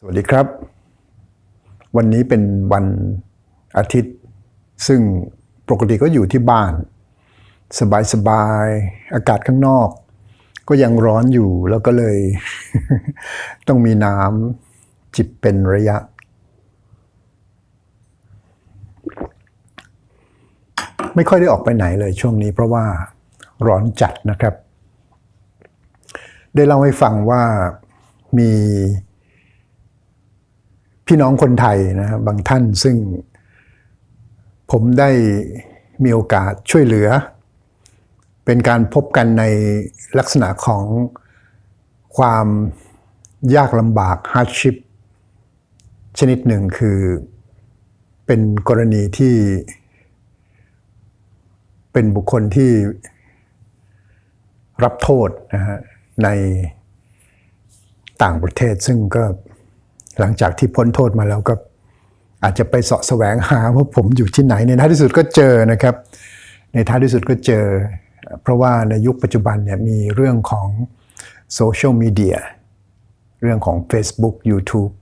สวัสดีครับ วันนี้เป็นวันอาทิตย์ ซึ่งปกติก็อยู่ที่บ้าน สบายๆอากาศข้างนอก ก็ยังร้อนอยู่แล้วก็เลย ต้องมีน้ำจิบเป็นระยะ ไม่ค่อยได้ออกไปไหนเลยช่วงนี้เพราะว่าร้อนจัดนะครับ ได้เล่าให้ฟังว่ามี พี่น้องคนไทยนะครับบางท่านซึ่งผมได้มีโอกาสช่วยเหลือ เป็นการพบกันในลักษณะของความยากลำบาก hardship ชนิดหนึ่งคือเป็นกรณีที่ เป็นบุคคลที่รับโทษนะฮะในต่างประเทศซึ่งก็ หลังจากที่พ้นโทษมาแล้วก็อาจจะไปเสาะแสวงหาว่าผมอยู่ที่ไหนในท้ายที่สุดก็เจอนะครับ ในท้ายที่สุดก็เจอ เพราะว่าในยุคปัจจุบันเนี่ยมีเรื่องของโซเชียลมีเดียเรื่องของ Facebook YouTube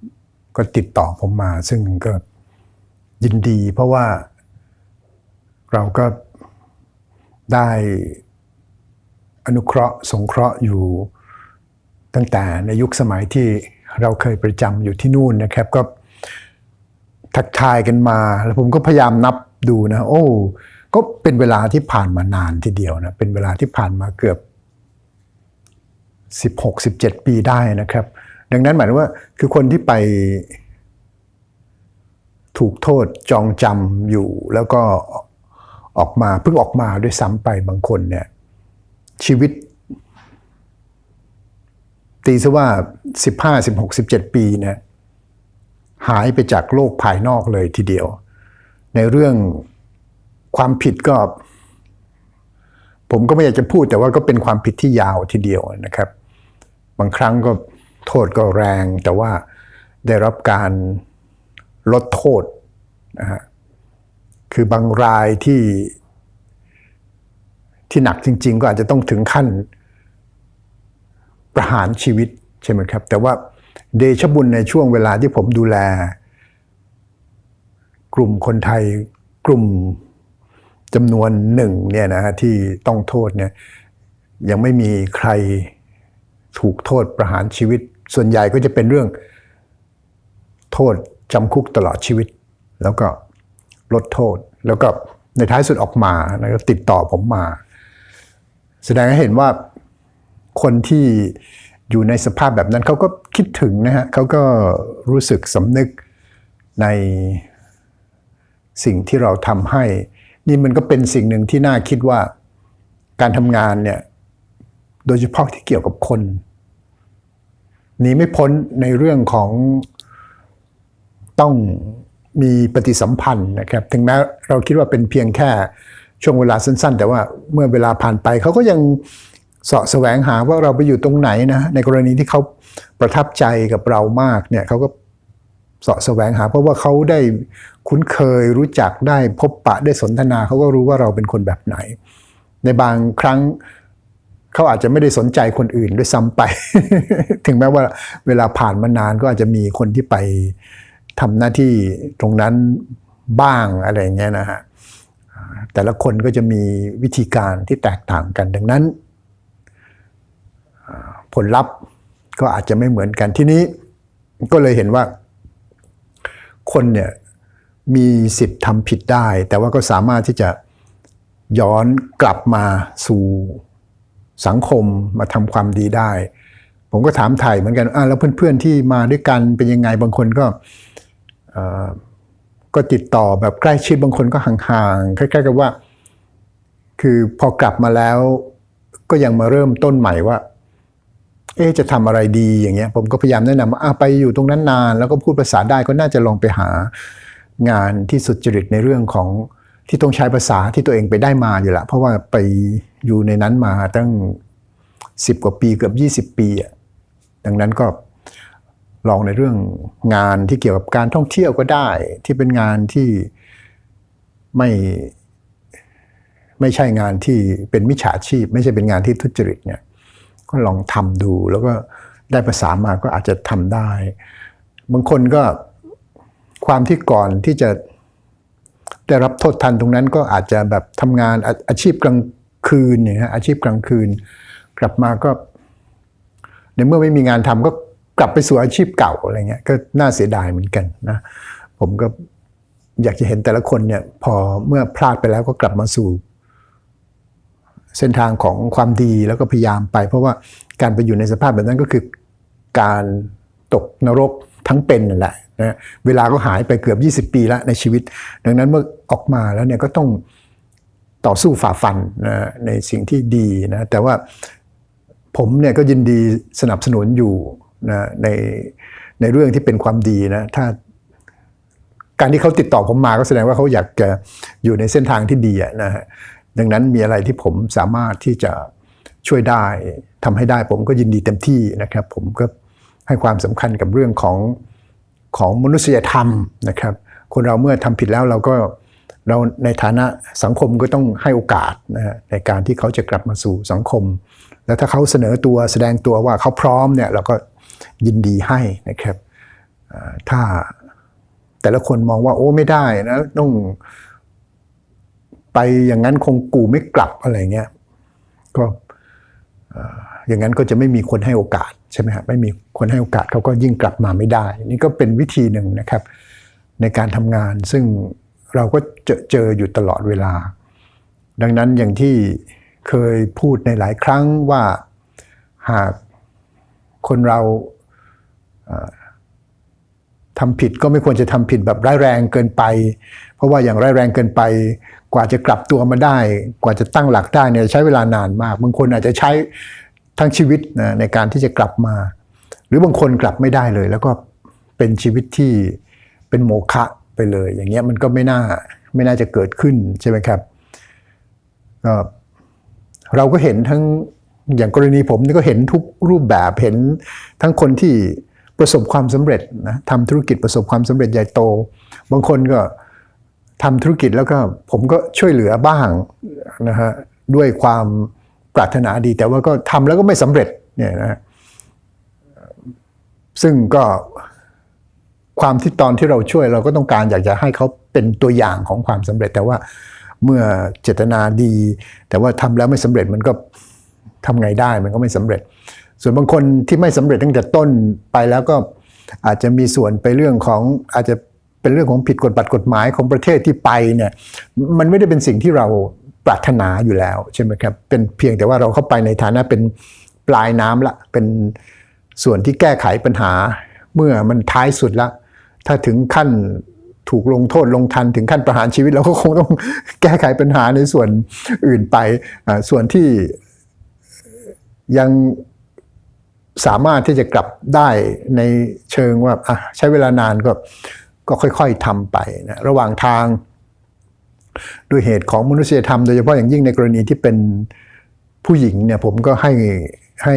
ก็ติดต่อผมมา ซึ่งก็ยินดี เพราะว่าเราก็ได้อนุเคราะห์สงเคราะห์อยู่ตั้งแต่ในยุคสมัยที่ เราเคยประจำอยู่ที่นู่นนะครับก็ทักทายกันมา แล้วผมก็พยายามนับดูนะ โอ้ ก็เป็นเวลาที่ผ่านมานานทีเดียวนะ เป็นเวลาที่ผ่านมาเกือบ 16 17 ปีได้นะครับ ดังนั้นหมายถึงว่าคือคนที่ไปถูกโทษจองจำอยู่ แล้วก็ออกมาเพิ่งออกมาด้วยซ้ำไปบางคนเนี่ยชีวิต ตีซะว่า 15 16 17 ปีเนี่ยหายไปจากโลกภายนอกเลยทีเดียว ในเรื่องความผิดก็ ผมก็ไม่อยากจะพูดแต่ว่าก็เป็นความผิดที่ยาวทีเดียวนะครับ บางครั้งก็โทษก็แรง แต่ว่าได้รับการลดโทษนะฮะคือบางรายที่ที่หนักจริง ๆ ก็อาจจะต้องถึงขั้น ประหารชีวิตใช่ไหมครับ แต่ว่าเดชบุญในช่วงเวลาที่ผมดูแล กลุ่มคนไทยกลุ่มจำนวนหนึ่งเนี่ยนะฮะที่ต้องโทษเนี่ยยังไม่มีใครถูกโทษประหารชีวิต ส่วนใหญ่ก็จะเป็นเรื่องโทษจำคุกตลอดชีวิต แล้วก็ลดโทษ แล้วก็ในท้ายสุดออกมาแล้วก็ติดต่อผมมา แสดงให้เห็นว่า คนที่อยู่ในสภาพแบบนั้นเขาก็คิดถึงนะฮะเขาก็รู้สึกสำนึกในสิ่งที่เราทำให้ นี่มันก็เป็นสิ่งหนึ่งที่น่าคิดว่าการทำงานเนี่ยโดยเฉพาะที่เกี่ยวกับคนหนีไม่พ้นในเรื่องของต้องมีปฏิสัมพันธ์นะครับ ถึงแม้เราคิดว่าเป็นเพียงแค่ช่วงเวลาสั้น ๆ แต่ว่าเมื่อเวลาผ่านไปเขาก็ยัง เสาะแสวงหาว่าเราไปอยู่ตรงไหนนะในกรณีที่เขาประทับใจกับเรามากเนี่ยเขาก็เสาะแสวงหา เพราะว่าเขาได้คุ้นเคยรู้จักได้พบปะได้สนทนาเขาก็รู้ว่าเราเป็นคนแบบไหน ในบางครั้งเขาอาจจะไม่ได้สนใจคนอื่นด้วยซ้ำไป ถึงแม้ว่าเวลาผ่านมานานก็อาจจะมีคนที่ไปทำหน้าที่ตรงนั้นบ้างอะไรเงี้ยนะฮะแต่ละคนก็จะมีวิธีการที่แตกต่างกันดังนั้น ผลลัพธ์ก็อาจจะไม่เหมือนกันที่นี้ก็เลยเห็นว่า คนเนี่ยมีสิทธิ์ทำผิดได้ แต่ว่าก็สามารถที่จะย้อนกลับมาสู่สังคมมาทำความดีได้ ผมก็ถามไถ่เหมือนกันอะแล้วเพื่อนๆที่มาด้วยกันเป็นยังไงบางคนก็เอ่อก็ติดต่อแบบใกล้ชิดบางคนก็ห่างๆคล้ายๆกับว่า คือพอกลับมาแล้วก็ยังมาเริ่มต้นใหม่ว่า เอ๊จะทำอะไรดีอย่างเงี้ยผมก็พยายามแนะนำว่าไปอยู่ตรงนั้นนาน แล้วก็พูดภาษาได้ก็น่าจะลองไปหางานที่สุจริตในเรื่องของที่ต้องใช้ภาษาที่ตัวเองไปได้มาอยู่ละเพราะว่าไปอยู่ในนั้นมาตั้งสิบกว่าปีเกือบ 20 ปีอะดังนั้นก็ลองในเรื่องงานที่เกี่ยวกับการท่องเที่ยวก็ได้ ที่เป็นงานที่ไม่ไม่ใช่งานที่เป็นมิจฉาชีพ ไม่ใช่เป็นงานที่ทุจริตเนี่ย ก็ลองทำดู แล้วก็ได้ภาษามาก็อาจจะทำได้ บางคนก็ความที่ก่อนที่จะได้รับโทษทันตรงนั้นก็อาจจะแบบทำงานอาอาชีพกลางคืนเนี่ยฮะอาชีพกลางคืน กลับมาก็ ในเมื่อไม่มีงานทำก็กลับไปสู่อาชีพเก่าอะไรเงี้ยก็น่าเสียดายเหมือนกันนะผมก็อยากจะเห็นแต่ละคนเนี่ยพอเมื่อพลาดไปแล้วก็กลับมาสู่ เส้นทางของความดีแล้วก็พยายามไป เพราะว่าการไปอยู่ในสภาพแบบนั้นก็คือการตกนรกทั้งเป็นนั่นแหละนะเวลาก็หายไปเกือบ 20 ปีแล้วในชีวิต ดังนั้นเมื่อออกมาแล้วเนี่ยก็ต้องต่อสู้ฝ่าฟันนะในสิ่งที่ดีนะแต่ว่าผมเนี่ยก็ยินดีสนับสนุนอยู่นะในในเรื่องที่เป็นความดีนะถ้าการที่เขาติดต่อผมมาก็แสดงว่าเขาอยากจะอยู่ในเส้นทางที่ดีอะนะฮะ ดังนั้นมีอะไรที่ผมสามารถที่จะช่วยได้ทำให้ได้ผมก็ยินดีเต็มที่นะครับ ผมก็ให้ความสำคัญกับเรื่องของของมนุษยธรรมนะครับ คนเราเมื่อทำผิดแล้วเราก็เราในฐานะสังคมก็ต้องให้โอกาสนะฮะในการที่เขาจะกลับมาสู่สังคม แล้วถ้าเขาเสนอตัวแสดงตัวว่าเขาพร้อมเนี่ยเราก็ยินดีให้นะครับถ้าแต่ละคนมองว่าโอ้ไม่ได้นะต้อง ไปอย่างนั้นคงกูไม่กลับอะไรเงี้ยก็อย่างนั้นก็จะไม่มีคนให้โอกาสใช่ไหมครัไม่มีคนให้โอกาสเขาก็ยิ่งกลับมาไม่ได้ นี่ก็เป็นวิธีหนึ่งนะครับ ในการทำงานซึ่งเราก็เจอเจออยู่ตลอดเวลา ดังนั้นอย่างที่เคยพูดในหลายครั้งว่าหากคนเราทำผิดก็ไม่ควรจะทำผิดแบบร้ายแรงเกินไป เพราะว่าอย่างร้ายแรงเกินไป กว่าจะกลับตัวมาได้ กว่าจะตั้งหลักได้เนี่ยใช้เวลานานมากบางคนอาจจะใช้ทั้งชีวิตนะในการที่จะกลับมา หรือบางคนกลับไม่ได้เลย แล้วก็เป็นชีวิตที่เป็นโมฆะไปเลย อย่างเงี้ยมันก็ไม่น่าไม่น่าจะเกิดขึ้นใช่ไหมครับเราก็เห็นทั้งอย่างกรณีผมนี่ก็เห็นทุกรูปแบบเห็นทั้งคนที่ประสบความสำเร็จนะทำธุรกิจประสบความสำเร็จใหญ่โต บางคนก็ ทำธุรกิจแล้วก็ผมก็ช่วยเหลือบ้างนะฮะด้วยความปรารถนาดีแต่ว่าก็ทำแล้วก็ไม่สำเร็จเนี่ยนะซึ่งก็ความที่ตอนที่เราช่วยเราก็ต้องการอยากจะให้เขาเป็นตัวอย่างของความสำเร็จ แต่ว่าเมื่อเจตนาดี แต่ว่าทำแล้วไม่สำเร็จมันก็ทำไงได้มันก็ไม่สำเร็จ ส่วนบางคนที่ไม่สำเร็จตั้งแต่ต้นไปแล้วก็อาจจะมีส่วนไปเรื่องของอาจจะ เป็นเรื่องของผิดกฎบัตรกฎหมายของประเทศที่ไปเนี่ยมันไม่ได้เป็นสิ่งที่เราปรารถนาอยู่แล้วใช่ไหมครับเป็นเพียงแต่ว่าเราเข้าไปในฐานะเป็นปลายน้ำละเป็นส่วนที่แก้ไขปัญหา เมื่อมันท้ายสุดละถ้าถึงขั้นถูกลงโทษลงทันถึงขั้นประหารชีวิตเราก็คงต้องแก้ไขปัญหาในส่วนอื่นไปส่วนที่ยังสามารถที่จะกลับได้ในเชิงว่าใช้เวลานานก็ ก็ค่อยๆทำไปนะระหว่างทางด้วยเหตุของมนุษยธรรมโดยเฉพาะอย่างยิ่งในกรณีที่เป็นผู้หญิงเนี่ยผมก็ให้ให้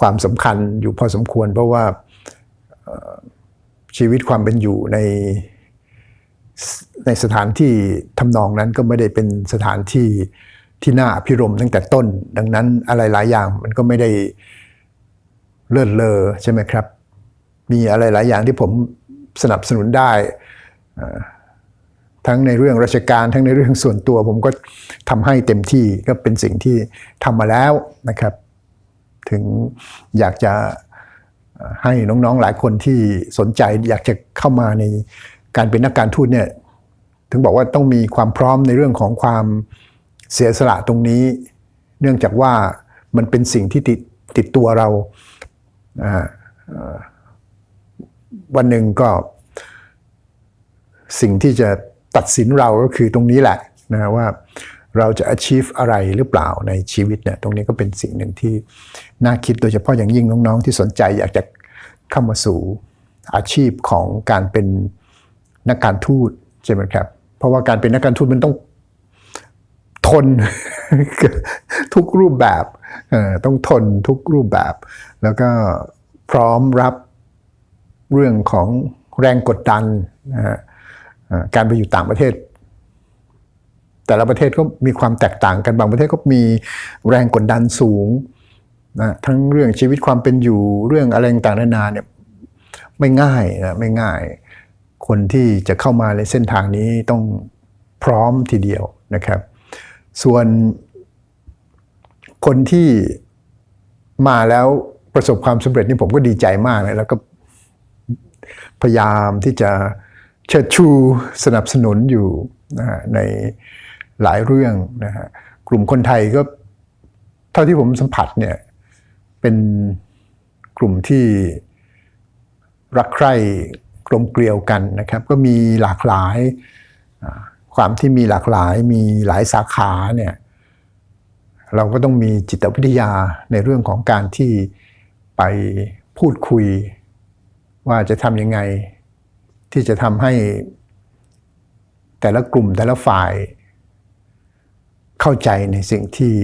ความสำคัญอยู่พอสมควร เพราะว่าชีวิตความเป็นอยู่ในในสถานที่ทำนองนั้นก็ไม่ได้เป็นสถานที่ที่น่าอภิรมตั้งแต่ต้น ดังนั้นอะไรหลายอย่างมันก็ไม่ได้เลิศเลอใช่ไหมครับ มีอะไรหลายอย่างที่ผม สนับสนุนได้ทั้งในเรื่องราชการทั้งในเรื่องส่วนตัว ผมก็ทำให้เต็มที่ก็เป็นสิ่งที่ทำมาแล้วนะครับ ถึงอยากจะให้น้องๆหลายคนที่สนใจอยากจะเข้ามาในการเป็นนักการทูตเนี่ยถึงบอกว่าต้องมีความพร้อมในเรื่องของความเสียสละตรงนี้ เนื่องจากว่ามันเป็นสิ่งที่ติดติดตัวเราอ่า วันหนึ่งก็ สิ่งที่จะตัดสินเราก็คือตรงนี้แหละนะว่าเราจะ achieve อะไรหรือเปล่าในชีวิตเนี่ยตรงนี้ก็เป็นสิ่งหนึ่งที่น่าคิดโดยเฉพาะอย่างยิ่งน้องๆ ที่สนใจอยากจะเข้ามาสู่อาชีพของการเป็นนักการทูตใช่ไหมครับ เพราะว่าการเป็นนักการทูตมันต้องทนทุกรูปแบบต้องทนทุกรูปแบบ แล้วก็พร้อมรับ เรื่องของแรงกดดันนะฮะการไปอยู่ต่างประเทศ แต่ละประเทศก็มีความแตกต่างกันบางประเทศก็มีแรงกดดันสูงนะทั้งเรื่องชีวิตความเป็นอยู่เรื่องอะไรต่างๆนานาเนี่ยไม่ง่ายนะไม่ง่าย คนที่จะเข้ามาในเส้นทางนี้ต้องพร้อมทีเดียวนะครับ ส่วนคนที่มาแล้วประสบความสำเร็จนี่ผมก็ดีใจมากเลยแล้วก็ พยายามที่จะเชิดชูสนับสนุนอยู่นะฮะในหลายเรื่องนะฮะกลุ่มคนไทยก็เท่าที่ผมสัมผัสเนี่ยเป็นกลุ่มที่รักใคร่กลมเกลียวกันนะครับ ก็มีหลากหลายความที่มีหลากหลายมีหลายสาขาเนี่ยเราก็ต้องมีจิตวิทยาในเรื่องของการที่ไปพูดคุย ว่าจะทำยังไง ที่จะทำให้แต่ละกลุ่มแต่ละฝ่าย เข้าใจในสิ่งที่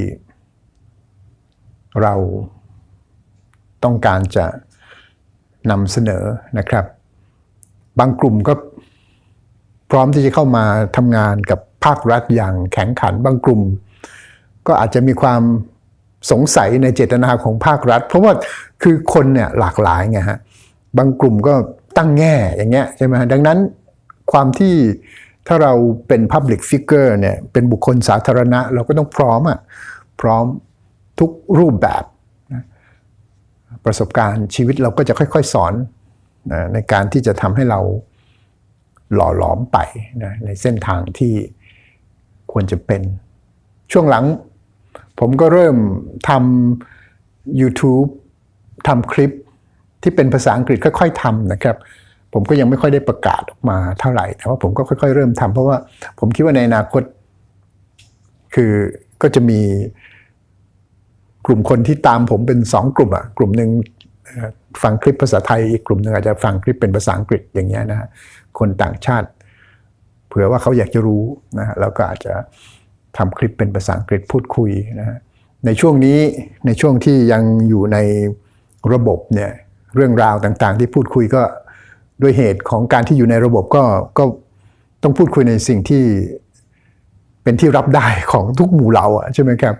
เราต้องการจะนำเสนอนะครับ บางกลุ่มก็พร้อมที่จะเข้ามาทำงานกับภาครัฐอย่างแข็งขัน บางกลุ่ม ก็อาจจะมีความสงสัยในเจตนาของภาครัฐ เพราะว่าคือคนเนี่ยหลากหลายไงฮะ บางกลุ่มก็ตั้งแง่อย่างเงี้ยใช่ไหมดังนั้นความที่ถ้าเราเป็น Public Figure เนี่ยเป็นบุคคลสาธารณะ เราก็ต้องพร้อมอะพร้อมทุกรูปแบบนะประสบการณ์ชีวิตเราก็จะค่อย ๆ สอนนะในการที่จะทำให้เราหล่อหลอมไปนะในเส้นทางที่ควรจะเป็น ช่วงหลังผมก็เริ่มทำ YouTube ทำคลิป ที่เป็นภาษาอังกฤษค่อยๆทำนะครับ ผมก็ยังไม่ค่อยได้ประกาศออกมาเท่าไหร่ แต่ว่าผมก็ค่อยๆ เริ่มทำเพราะว่าผมคิดว่าในอนาคต คือก็จะมีกลุ่มคนที่ตามผมเป็นสองกลุ่มอะกลุ่มหนึ่งฟังคลิปภาษาไทยอีกกลุ่มหนึ่งอาจจะฟังคลิปเป็นภาษาอังกฤษอย่างเงี้ยนะคนต่างชาติ เผื่อว่าเขาอยากจะรู้นะฮะเราก็อาจจะทำคลิปเป็นภาษาอังกฤษพูดคุยนะในช่วงนี้ในช่วงที่ยังอยู่ในระบบเนี่ย เรื่องราวต่างๆ ที่พูดคุยก็ด้วยเหตุของการที่อยู่ในระบบก็ก็ต้องพูดคุยในสิ่งที่เป็นที่รับได้ของทุกหมู่เหล่าใช่ไหมครับ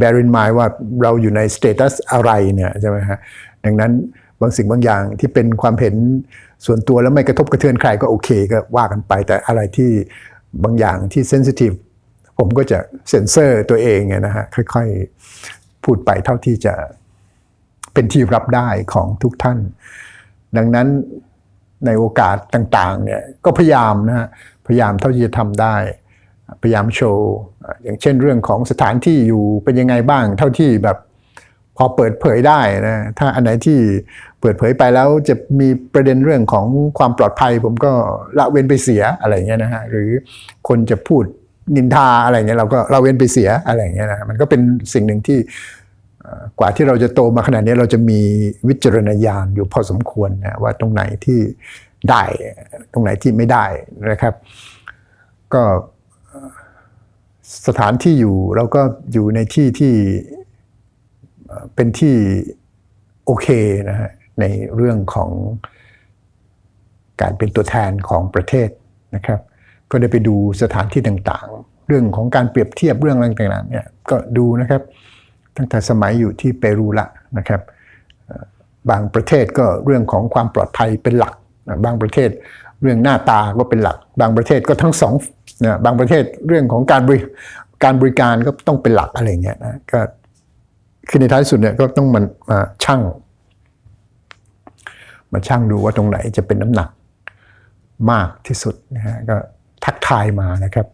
bear in mind ว่าเราอยู่ใน status อะไรเนี่ยใช่ไหมฮะดังนั้นบางสิ่งบางอย่างที่เป็นความเห็นส่วนตัวแล้วไม่กระทบกระเทือนใครก็โอเคก็ว่ากันไปแต่อะไรที่บางอย่างที่ sensitive ผมก็จะเซ็นเซอร์ตัวเองไงนะฮะค่อยๆ พูดไปเท่าที่จะ เป็นที่รับได้ของทุกท่าน ดังนั้นในโอกาสต่างๆเนี่ยก็พยายามนะฮะพยายามเท่าที่จะทำได้ พยายามโชว์ อย่างเช่นเรื่องของสถานที่อยู่เป็นยังไงบ้าง เท่าที่แบบพอเปิดเผยได้นะถ้าอันไหนที่เปิดเผยไปแล้วจะมีประเด็นเรื่องของความปลอดภัย ผมก็ละเว้นไปเสียอะไรเงี้ยนะฮะหรือคนจะพูดนินทาอะไรเงี้ยเราก็ละเว้นไปเสียอะไรเงี้ยนะมันก็เป็นสิ่งหนึ่งที่ กว่าที่เราจะโตมาขนาดนี้เราจะมีวิจารณญาณอยู่พอสมควรนะว่าตรงไหนที่ได้ตรงไหนที่ไม่ได้นะครับ ก็สถานที่อยู่เราก็อยู่ในที่ที่เอ่อเป็นที่โอเคนะฮะในเรื่องของการเป็นตัวแทนของประเทศนะครับ ก็ได้ไปดูสถานที่ต่างๆ เรื่องของการเปรียบเทียบเรื่องอะไรต่างๆเนี่ยก็ดูนะครับ ตั้งแต่สมัยอยู่ที่เปรูละนะครับ บางประเทศก็เรื่องของความปลอดภัยเป็นหลัก บางประเทศเรื่องหน้าตาก็เป็นหลัก บางประเทศก็ทั้งสองนะบางประเทศเรื่องของการบริการบริการก็ต้องเป็นหลักอะไรเงี้ยนะก็คือในท้ายสุดเนี่ยก็ต้องมันมาชั่งมาชั่งดูว่าตรงไหนจะเป็นน้ำหนักมากที่สุดนะฮะก็ทักทายมานะครับ